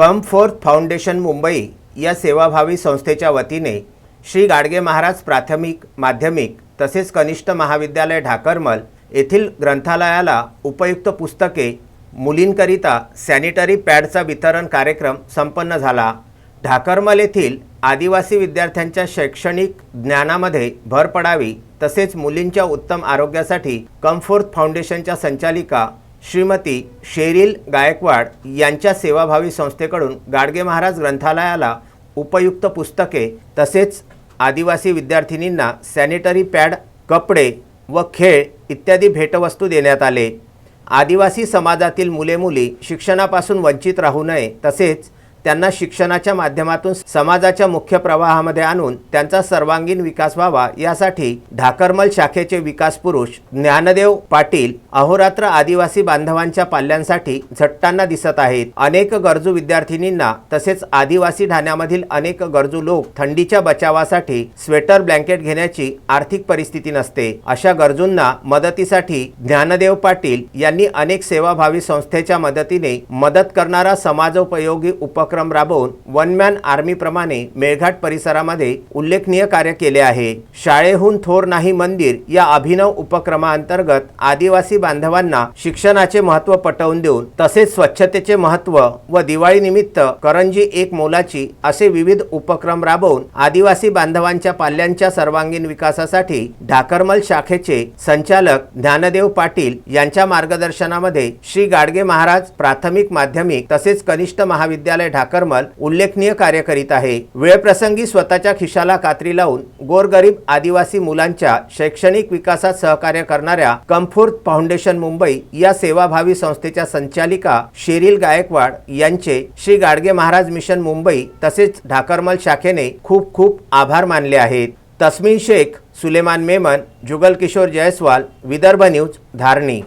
कम fourth foundation Mumbai या सेवाभावी संस्थेच्या वतीने श्री गाडगे महाराज प्राथमिक माध्यमिक तसेच कनिष्ठ महाविद्यालय ढाकरमल येथील ग्रंथालयाला उपयुक्त पुस्तके मुलींकरिता सॅनिटरी पॅडचा वितरण कार्यक्रम संपन्न झाला. ढाकरमल येथील आदिवासी विद्यार्थ्यांच्या शैक्षणिक ज्ञानामध्ये भर पडावी तसेच मुलींच्या उत्तम आरोग्यासाठी कम्फोर्थ फाउंडेशनच्या संचालिका श्रीमती शेरील गायकवाड यांच्या सेवाभावी संस्थेकडून गाडगे महाराज ग्रंथालयाला उपयुक्त पुस्तके तसेच आदिवासी विद्यार्थिनींना सॅनिटरी पॅड कपडे व खेळ इत्यादी भेटवस्तू देण्यात आले. आदिवासी समाजातील मुले मुली शिक्षणापासून वंचित राहू नये तसेच त्यांना शिक्षणाच्या माध्यमातून समाजाच्या मुख्य प्रवाहामध्ये आणून त्यांचा सर्वांगीण विकास व्हावा यासाठी ढाकरमल शाखेचे विकास पुरुष ज्ञानदेव पाटील अहोरात्र आदिवासी बांधवांच्या पाल्यांसाठी झटताना दिसत आहेत. अनेक गरजू विद्यार्थिनींना तसेच आदिवासी ठाण्यामधील अनेक गरजू लोक थंडीच्या बचावासाठी स्वेटर ब्लँकेट घेण्याची आर्थिक परिस्थिती नसते. अशा गरजूंना मदतीसाठी ज्ञानदेव पाटील यांनी अनेक सेवाभावी संस्थेच्या मदतीने मदत करणारा समाजोपयोगी उपक्रम राबवून वन मॅन आर्मीप्रमाणे मेळघाट परिसरामध्ये उल्लेखनीय कार्य केले आहे. शाळेहून थोर नाही मंदिर या अभिनव उपक्रमाअंतर्गत आदिवासी बांधवांना शिक्षणाचे महत्त्व पटवून देऊन तसेच स्वच्छतेचे महत्त्व व दिवाळी निमित्त करंजी एक मोलाची असे विविध उपक्रम राबवून आदिवासी बांधवांच्या पाल्यांच्या सर्वांगीण विकासासाठी ढाकरमल शाखेचे संचालक ज्ञानदेव पाटील यांच्या मार्गदर्शनामध्ये श्री गाडगे महाराज प्राथमिक माध्यमिक तसेच कनिष्ठ महाविद्यालय ठाकरमल उल्लेखनीय कार्य करीत आहे. वेळप्रसंगी स्वतःच्या खिशाला कात्री लावून गोरगरीब आदिवासी मुलांच्या शैक्षणिक विकासात सहकार्य करणाऱ्या कम्फोर्थ फाउंडेशन मुंबई या सेवाभावी संस्थेच्या संचालिका शेरील गायकवाड यांचे श्री गाडगे महाराज मिशन मुंबई तसेच ढाकरमल शाखेने खूप खूप आभार मानले आहेत. तस्मीन शेख सुलेमान मेमन जुगल किशोर जयस्वाल विदर्भ न्यूज धारणी.